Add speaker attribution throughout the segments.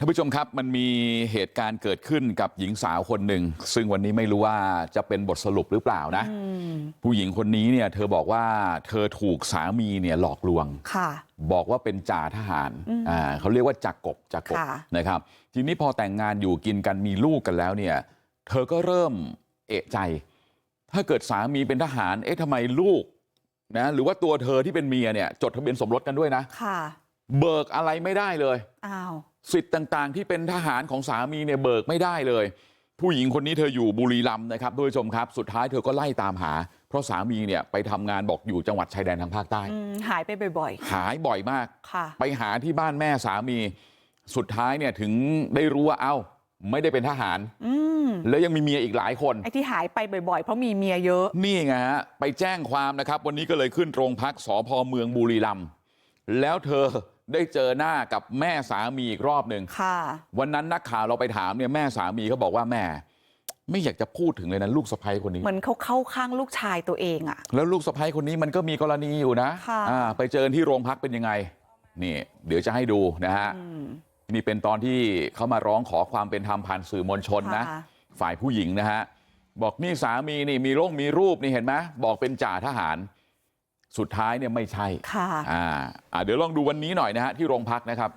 Speaker 1: ท่านผู้ชมครับมันมีเหตุการณ์เกิดขึ้นกับหญิงสาวคนหนึ่งซึ่งวันนี้ไม่รู้ว่าจะเป็นบทสรุปหรือเปล่านะผู้หญิงคนนี้เนี่ยเธอบอกว่าเธอถูกสามีเนี่ยหลอกลวง
Speaker 2: ค่ะ
Speaker 1: บอกว่าเป็นจ่าทหาร
Speaker 2: อืม
Speaker 1: อ่าเขาเรียกว่าจักกบจักกบ
Speaker 2: ค่ะ
Speaker 1: นะครับทีนี้พอแต่งงานอยู่กินกันมีลูกกันแล้วเนี่ยเธอก็เริ่มเอะใจถ้าเกิดสามีเป็นทหารเอ๊ะทำไมลูกนะหรือว่าตัวเธอที่เป็นเมียเนี่ยจดทะเบียนสมรสกันด้วยนะ
Speaker 2: ค่ะ
Speaker 1: เบิกอะไรไม่ได้เลย
Speaker 2: อ้าว
Speaker 1: สิทธิ์ ต่างๆที่เป็นทหารของสามีเนี่ยเบิกไม่ได้เลยผู้หญิงคนนี้เธออยู่บุรีรัมย์นะครับทุกผู้ชมครับสุดท้ายเธอก็ไล่ตามหาเพราะสามีเนี่ยไปทำงานบอกอยู่จังหวัดชายแดนทางภาคใต้
Speaker 2: อืมหายไปบ่อย
Speaker 1: หายบ่อยมาก
Speaker 2: ๆค่ะ
Speaker 1: ไปหาที่บ้านแม่สามีสุดท้ายเนี่ยถึงได้รู้ว่าเอ้าไม่ได้เป็นทหาร
Speaker 2: อืม
Speaker 1: แล้วยังมีเมียอีกหลายคน
Speaker 2: ไอ้ที่หายไปบ่อยๆเพราะมีเมียเยอะ
Speaker 1: นี่ไงฮะไปแจ้งความนะครับวันนี้ก็เลยขึ้นโรงพักสพเมืองบุรีรัมย์แล้วเธอ ได้เจอหน้ากับแม่สามีอีกรอบหนึ่ง
Speaker 2: ค่ะ
Speaker 1: วันนั้นนักข่าวเราไปถามเนี่ยแม่สามีเขาบอกว่าแม่ไม่อยากจะพูดถึงเลยนะลูกสะใภ้คนนี้
Speaker 2: เหมือนเขาเข้าข้างลูกชายตัวเองอะ
Speaker 1: แล้วลูกสะใภ้คนนี้มันก็มีกรณีอยู่นะ
Speaker 2: ค่ะ
Speaker 1: อ่าไปเจอที่โรงพักเป็นยังไงนี่เดี๋ยวจะให้ดูนะฮะ
Speaker 2: อืม
Speaker 1: นี่เป็นตอนที่เขามาร้องขอความเป็นธรรมผ่านสื่อมวลชนนะ
Speaker 2: ค่ะ
Speaker 1: ฝ่ายผู้หญิงนะฮะบอกนี่สามีนี่มีร่งมีรูปนี่เห็นไหมบอกเป็นจ่าทหาร สุดท้ายเนี่ยไม่ใช่
Speaker 2: ค่ะ
Speaker 1: อ่าอ่าเดี๋ยวลองดูวันนี้หน่อยนะฮะที่โรงพักนะครับ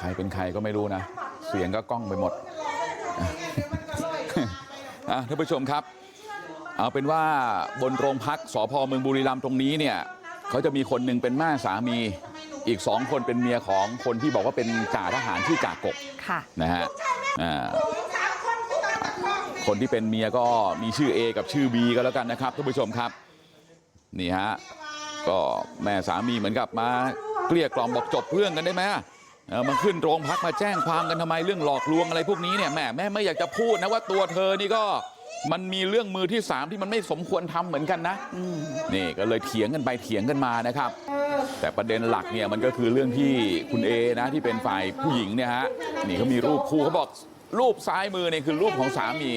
Speaker 3: ใคร
Speaker 4: เป็น
Speaker 1: ใครก็ไม่รู้นะเสียงก็กล้องไปหมด
Speaker 3: มันก็ลอยลาไปหรอก
Speaker 1: อะท่านผู้ชมครับเอาเป็นว่าบนโรงพักสพเมืองบุรีรัมย์ตรงนี้เนี่ยเขาจะมีคนหนึ่งเป็นแม่สามีอีกสองคนเป็นเมียของคนที่บอกว่าเป็นจ่าทหารชื่อจ่ากบ
Speaker 2: ค่ะ
Speaker 1: นะฮะอ่า
Speaker 4: สามคนคู่กัน
Speaker 1: คนที่เป็นเมียก็มีชื่อ A กับชื่อ B ก็แล้วกันนะครับท่านผู้ชมครับนี่ฮะก็แม่สามีเหมือนกับมาเกลี้ยกล่อมบอกจบเรื่องกันได้ไหมเออ มาขึ้นโรงพักมาแจ้งความกันทำไมเรื่องหลอกลวงอะไรพวกนี้เนี่ยแม่แม่ไม่อยากจะพูดนะว่าตัวเธอนี่ก็มันมีเรื่องมือที่สามที่มันไม่สมควรทำเหมือนกันนะนี่ก็เลยเถียงกันไปเถียงกันมานะครับแต่ประเด็นหลักเนี่ยมันก็คือเรื่องที่คุณเอนะที่เป็นฝ่ายผู้หญิงเนี่ยฮะนี่เขามีรูปคู่เขาบอกรูปซ้ายมือเนี่ยคือรูปของสามี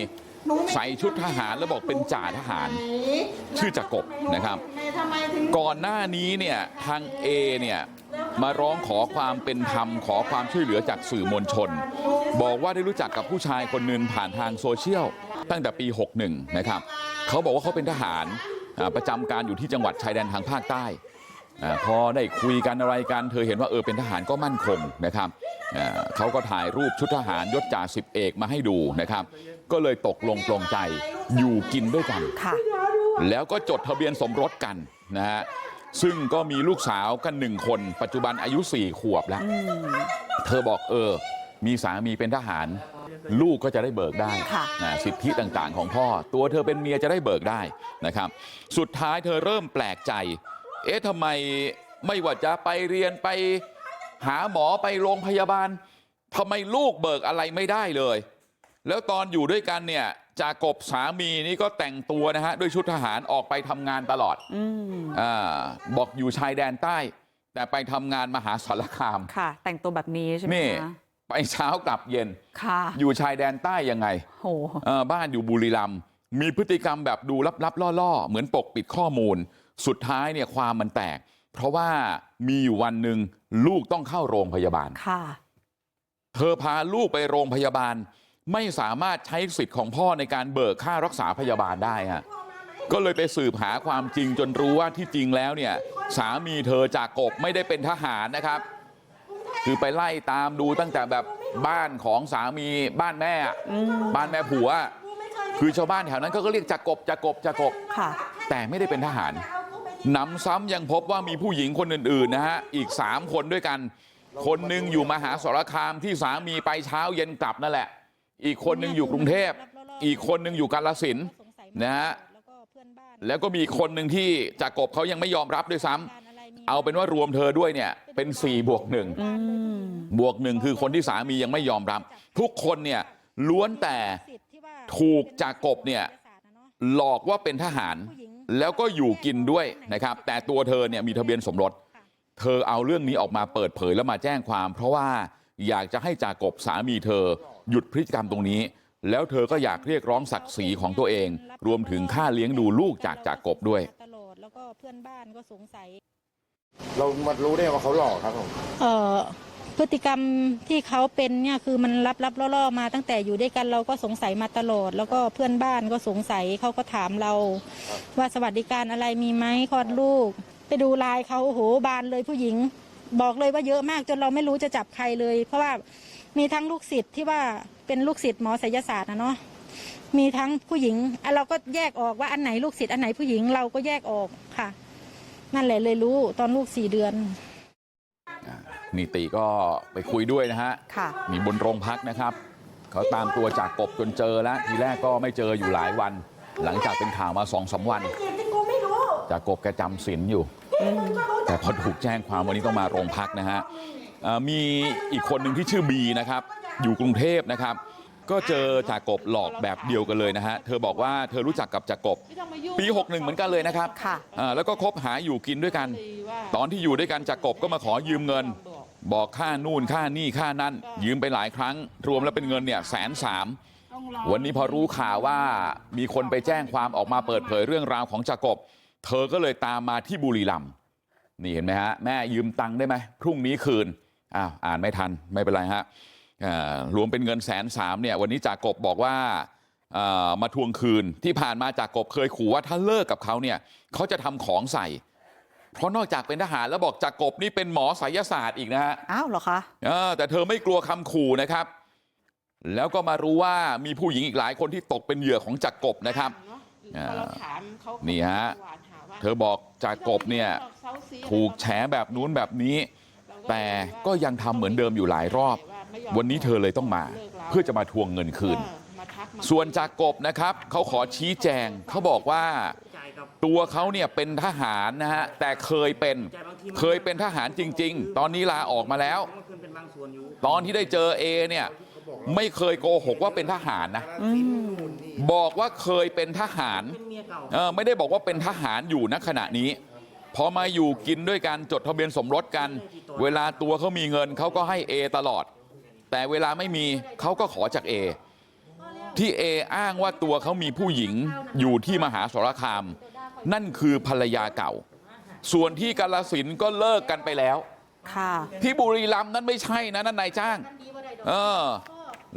Speaker 1: ใส่ชุดทหารแล้วบอกเป็นจ่าทหารชื่อจักรบนะครับก่อนหน้านี้เนี่ยทางเอเนี่ย มาร้องขอความเป็นธรรมขอความช่วยเหลือจากสื่อมวลชนบอกว่าได้รู้จักกับผู้ชายคนหนึ่งผ่านทางโซเชียลตั้งแต่ปี61นะครับเขาบอกว่าเขาเป็นทหารอ่าประจำการอยู่ที่จังหวัดชายแดนทางภาคใต้อาพอได้คุยกันอะไรกันเธอเห็นว่าเออเป็นทหารก็มั่นคงนะครับอ่าเขาก็ถ่ายรูปชุดทหารยศจ่าสิบเอกมาให้ดูนะครับก็เลยตกลงปลงใจอยู่กินด้วยกัน
Speaker 2: ค่ะ
Speaker 1: แล้วก็จดทะเบียนสมรสกันนะฮะ ซึ่งก็มีลูกสาวกันหนึ่งคนปัจจุบันอายุสี่ขวบแล้ว
Speaker 2: อืม
Speaker 1: เธอบอกเออมีสามีเป็นทหารลูกก็จะได้เบิกได้
Speaker 2: ค่ะ
Speaker 1: นะสิทธิต่างๆของพ่อตัวเธอเป็นเมียจะได้เบิกได้นะครับสุดท้ายเธอเริ่มแปลกใจเอ๊ะทำไมไม่ว่าจะไปเรียนไปหาหมอไปโรงพยาบาลทำไมลูกเบิกอะไรไม่ได้เลยแล้วตอนอยู่ด้วยกันเนี่ย จากบสามีนี่ก็แต่งตัวนะฮะด้วยชุดทหารออกไปทำงานตลอด
Speaker 2: อืม
Speaker 1: อาบอกอยู่ชายแดนใต้แต่ไปทำงานมหาสารคาม
Speaker 2: ค่ะแต่งตัวแบบนี้ใช่ไหม
Speaker 1: นี่
Speaker 2: คะ
Speaker 1: ไปเช้ากลับเย็น
Speaker 2: ค่ะ
Speaker 1: อยู่ชายแดนใต้ยังไง
Speaker 2: โห
Speaker 1: เอ่อบ้านอยู่บุรีรัมย์มีพฤติกรรมแบบดูลับๆล่อๆเหมือนปกปิดข้อมูลสุดท้ายเนี่ยความมันแตก เพราะว่ามีอยู่วันหนึ่งลูกต้องเข้าโรงพยาบาล
Speaker 2: ค่ะ
Speaker 1: เธอพาลูกไปโรงพยาบาล ไม่สามารถใช้สิทธิ์ของพ่อในการเบิกค่ารักษาพยาบาลได้ฮะก็เลยไปสืบหาความจริงจนรู้ว่าที่จริงแล้วเนี่ยสามีเธอจากกบไม่ได้เป็นทหารนะครับคือไปไล่ตามดูตั้งแต่แบบบ้านของสามีบ้านแม่อะ
Speaker 2: อืม
Speaker 1: บ้านแม่ผัวคือชาวบ้านแถวนั้นเขาก็เรียกจากกบจากกบจากกบ
Speaker 2: ค่ะ
Speaker 1: แต่ไม่ได้เป็นทหารหนำซ้ำยังพบว่ามีผู้หญิงคนอื่นๆนะฮะอีกสามคนด้วยกันคนหนึ่งอยู่มหาสารคามที่สามีไปเช้าเย็นกลับนั่นแหละ อีกคนหนึ่งอยู่กรุงเทพอีกคนหนึ่งอยู่กาลสินธุ์นะฮะแล้วก็มีอีกคนหนึ่งที่จากกบเขายังไม่ยอมรับด้วยซ้ำเอาเป็นว่ารวมเธอด้วยเนี่ยเป็น4บวกหนึ่ง
Speaker 2: อืม
Speaker 1: บวกหนึ่งคือคนที่สามียังไม่ยอมรับทุกคนเนี่ยล้วนแต่ถูกจากกบเนี่ยหลอกว่าเป็นทหารแล้วก็อยู่กินด้วยนะครับแต่ตัวเธอเนี่ยมีทะเบียนสมรสเธอเอาเรื่องนี้ออกมาเปิดเผยแล้วมาแจ้งความเพราะว่า อยากจะให้จากกบสามีเธอหยุดพฤติกรรมตรงนี้แล้วเธอก็อยากเรียกร้องศักดิ์ศรีของตัวเองรวมถึงค่าเลี้ยงดูลูกจากจากกบด้วย
Speaker 5: ตลอดแล้วก็เพื่อนบ้านก็สงสัย
Speaker 6: เรามารู้ได้ว่าเขาหลอกครับผม
Speaker 5: เอ่อพฤติกรรมที่เขาเป็นเนี่ยคือมันรับรับล่อๆมาตั้งแต่อยู่ด้วยกันเราก็สงสัยมาตลอด แล้วก็เพื่อนบ้านก็สงสัยเขาก็ถามเรา ว่าสวัสดิการอะไรมีไหมคลอดลูก ไปดูไลายเขาโอ้โหบานเลยผู้หญิง บอกเลยว่าเยอะมากจนเราไม่รู้จะจับใครเลย เพราะว่ามีทั้งลูกศิษย์ที่ว่าเป็นลูกศิษย์หมอศิลศาสตร์นะเนาะมีทั้งผู้หญิงอะเราก็แยกออกว่าอันไหนลูกศิษย์อันไหนผู้หญิงเราก็แยกออกค่ะ นั่นแหละเลยรู้ตอนลูกสี่เดือน
Speaker 1: นิติก็ไปคุยด้วยนะฮะ
Speaker 2: ค่ะ
Speaker 1: มีบนโรงพักนะครับเขาตามตัวจากกบจนเจอแล้วทีแรกก็ไม่เจออยู่หลายวัน หลังจากเป็นข่าวมาสองสามวัน
Speaker 4: เหตุที่กูไม่รู้
Speaker 1: จากกบแกจำศีลอยู่ แต่พอถูกแจ้งความวันนี้ต้องมาโรงพักนะฮะเอ่อมีอีกคนหนึ่งที่ชื่อบีนะครับอยู่กรุงเทพนะครับก็เจอจากกบหลอกแบบเดียวกันเลยนะฮะเธอบอกว่าเธอรู้จักกับจากกบปี61เหมือนกันเลยนะครับ
Speaker 2: ค่ะ
Speaker 1: อ่าแล้วก็คบหาอยู่กินด้วยกัน ตอนที่อยู่ด้วยกันจากกบก็มาขอยืมเงิน บอกค่านู่นค่านี่ค่านั่นยืมไปหลายครั้ง รวมแล้วเป็นเงินเนี่ยแสนสามวันนี้พอรู้ข่าวว่ามีคนไปแจ้งความออกมาเปิดเผยเรื่องราวของจากกบ เธอก็เลยตามมาที่บุรีรัมย์นี่เห็นไหมฮะแม่ยืมตังค์ได้ไหมพรุ่งนี้คืนอ้าวอ่านไม่ทันไม่เป็นไรฮะอ่ารวมเป็นเงินแสนสามเนี่ยวันนี้จากกบบอกว่าอ่ามาทวงคืนที่ผ่านมาจากกบเคยขู่ว่าถ้าเลิกกับเขาเนี่ยเขาจะทำของใส่ เพราะนอกจากเป็นทหารแล้วบอกจากกบนี่เป็นหมอไสยศาสตร์อีกนะฮะ
Speaker 2: อ้าวเหรอคะ
Speaker 1: เออแต่เธอไม่กลัวคำขู่นะครับ แล้วก็มารู้ว่ามีผู้หญิงอีกหลายคนที่ตกเป็นเหยื่อของจักรกบนะครับอ่า
Speaker 3: พอเราถามเขาก็
Speaker 1: นี่ฮะ
Speaker 3: หวานหาว่า
Speaker 1: เธอบอกจักกบเนี่ยถูกแฉแบบนู้นแบบนี้แต่ก็ยังทำเหมือนเดิมอยู่หลายรอบวันนี้เธอเลยต้องมาเพื่อจะมาทวงเงินคืนส่วนจากกบนะครับเขาขอชี้แจงเขาบอกว่าตัวเขาเนี่ยเป็นทหารนะฮะแต่เคยเป็นเคยเป็นทหารจริงๆตอนนี้ลาออกมาแล้วตอนที่ได้เจอเอเนี่ยไม่เคยโกหกว่าเป็นทหารนะ บอกว่าเคยเป็นทหารเออไม่ได้บอกว่าเป็นทหารอยู่ณขณะนี้พอมาอยู่กินด้วยกันจดทะเบียนสมรสกันเวลาตัวเขามีเงินเขาก็ให้เอตลอดแต่เวลาไม่มีเขาก็ขอจากเอที่เออ้างว่าตัวเขามีผู้หญิงอยู่ที่มหาสรคามนั่นคือภรรยาเก่าส่วนที่กาลสินธุ์ก็เลิกกันไปแล้ว
Speaker 2: ค่ะ
Speaker 1: ที่บุรีรัมย์นั้นไม่ใช่นะนั่นนายจ้างเออ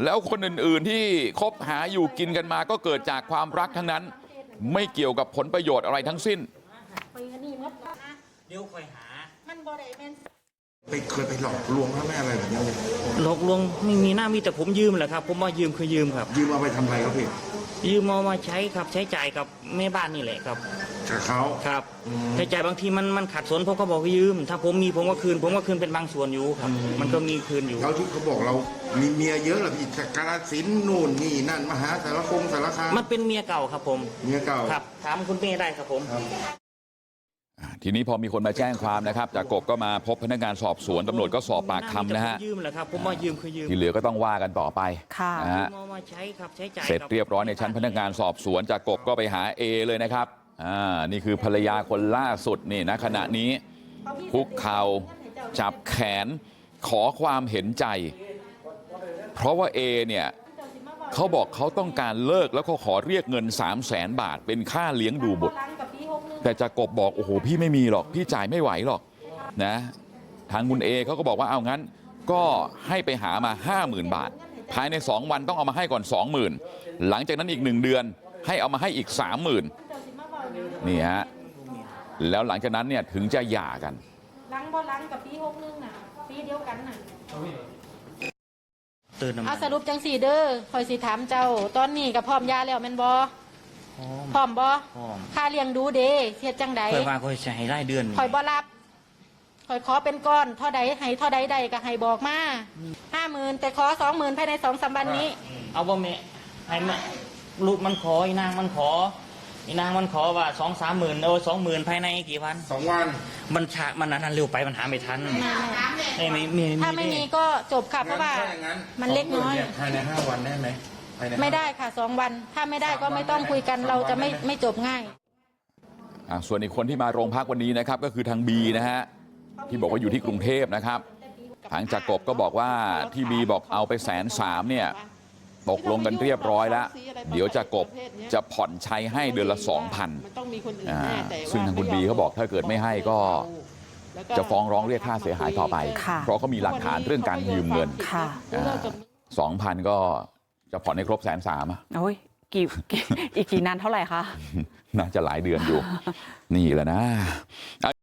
Speaker 1: แล้วคนอื่นๆที่คบหาอยู่กินกันมาก็เกิดจากความรักทั้งนั้นไม่เกี่ยวกับผลประโยชน์อะไรทั้งสิ้น
Speaker 7: เดี๋ยวคอยหา
Speaker 5: มันบ่ได้แม่น
Speaker 6: ไปเคยไปหลอกลวงพ่อแม่อะไรแบบนี้เลย
Speaker 7: หลอกลวงไม่มีหน้ามีแต่ผมยืมแหละครับ ผมว่ายืมคือยืมครับ
Speaker 6: ยืมเอาไปทำอะไรครับพี่
Speaker 7: ยืมเอามาใช้ครับใช้จ่ายกับแม่บ้านนี่แหละครับ
Speaker 6: กับเขา
Speaker 7: ครับใช้จ่ายบางทีมันมันขัดสนผมก็บอกให้ยืม ถ้าผมมีผมก็คืน ผมก็คืนเป็นบางส่วนอยู่ครับ มันก็มีคืนอยู่
Speaker 6: เขาที่เขาบอกเรามีเมียเยอะเหรอพี่จากกาฬสินธุ์นู่นนี่นั่นมหาสารคงสารคาม
Speaker 7: มันเป็นเมียเก่าครับผม
Speaker 6: เมียเก่า
Speaker 7: ครับ ถามคุณเป้ได้ครับผม
Speaker 1: ทีนี้พอมีคนมาแจ้งความนะครับจากกบก็มาพบพนักงานสอบสวนตำรวจก็สอบปากคำนะฮะ
Speaker 7: ผมยืมแหละครับผมว่ายืมคือยืม
Speaker 1: ที่เหลือก็ต้องว่ากันต่อไป
Speaker 2: ค่ะ
Speaker 1: นะฮะ
Speaker 7: ยืมเอามาใช้ครับใช้จ่าย
Speaker 1: เสร็จ
Speaker 7: กับ
Speaker 1: เรียบร้อยในชั้นพนักงานสอบสวนจากกบก็ไปหาเอเลยนะครับอ่า นี่คือภรรยาคนล่าสุดนี่นะขณะนี้คุกเข่าจับแขนขอความเห็นใจเพราะว่าเอเนี่ยเขาบอกเขาต้องการเลิกแล้วเขาขอเรียกเงิน3 0 0แสนบาทเป็นค่าเลี้ยงดูบุตรแต่จากกบบอกโอ้โหพี่ไม่มีหรอกพี่จ่ายไม่ไหวหรอกนะทางคุณเอเขาก็บอกว่าเอางั้นก็ให้ไปหามา50,000บาท ภายใน2วันต้องเอามาให้ก่อน20,000หลังจากนั้นอีก1เดือนให้เอามาให้อีก30,000นี่ฮะแล้วหลังจากนั้นเนี่ยถึงจะหย่ากัน
Speaker 5: ล้างบ่ล้างกับปีหกนึงน่ะปีเดื
Speaker 7: อนน้
Speaker 5: เอา
Speaker 7: มัน
Speaker 5: สรุปจังสี่เด้อคอยสิถามเจ้าตอน นี้กับพร้อมยาแล้วแม่นบ่
Speaker 7: พร้อม
Speaker 5: พร้อมบ่
Speaker 7: พร้อม
Speaker 5: ค่าเลี้ยงดูเด้เฮ็ดจังใด
Speaker 7: เคยว่าคอยจะให้รายเดือน
Speaker 5: คอยบ่รับคอยขอเป็นก้อนเท่าใดให้เท่าใดใดก็ให้บอกมาห้าหมื่นแต่ขอสองหมื่นภายในสองสามวันนี้
Speaker 7: เอาบ่แม่ให้แม่ลูกมันขออี นางมันขออีนางมันขอว่าสองสามหมื่นโอ้สองหมื่นภายในกี่วัน
Speaker 6: สองวัน
Speaker 7: มันช้ามันนั้นเร็วไปมันหาไม่ทันไม่ไม่ไม่
Speaker 5: ถ้าไม่มีก็จบค่ะเพราะว่า
Speaker 6: งั้นถ้อย่างนั้น
Speaker 5: มันเล็กน้อย
Speaker 6: สงหมื่ภายในห้าวันได้ไหมภายในห้า
Speaker 5: ไม่ได้ค่ะสองวัน ถ้าไม่ได้ก็ไม่ต้องคุยกันเราจะไม่ไม่จบง่าย
Speaker 1: อะส่วนอีกคนที่มาโรงพักวันนี้นะครับก็คือทางบีนะฮะที่บอกว่าอยู่ที่กรุงเทพนะครับทางจากกบก็บอกว่าที่บีบอกเอาไปแสนสามเนี่ย ตกลงกันเรียบร้อยแล้วเดี๋ยวจากกบจะผ่อนใช้ให้เดือนละสองพัน
Speaker 8: มันต้องมีคนอื่น
Speaker 1: อ่า
Speaker 8: แน่แต่ว่
Speaker 1: ซึ่งทางคุณบีเขาบอกถ้าเกิดไม่ให้ก็
Speaker 8: แล้ว
Speaker 1: จะฟ้องร้องเรียกค่าเสียหายต่อไป
Speaker 2: ค่ะ
Speaker 1: เพราะเขามีหลักฐานเรื่องการยืมเงิน
Speaker 2: ค่ะ
Speaker 1: สองพันก็จะผ่อนให้ครบแสนสามอะ
Speaker 2: โอ้ยกี่กี่อีกกี่นานเท่าไหร่คะ
Speaker 1: น่าจะหลายเดือนอยู่นี่แหละนะ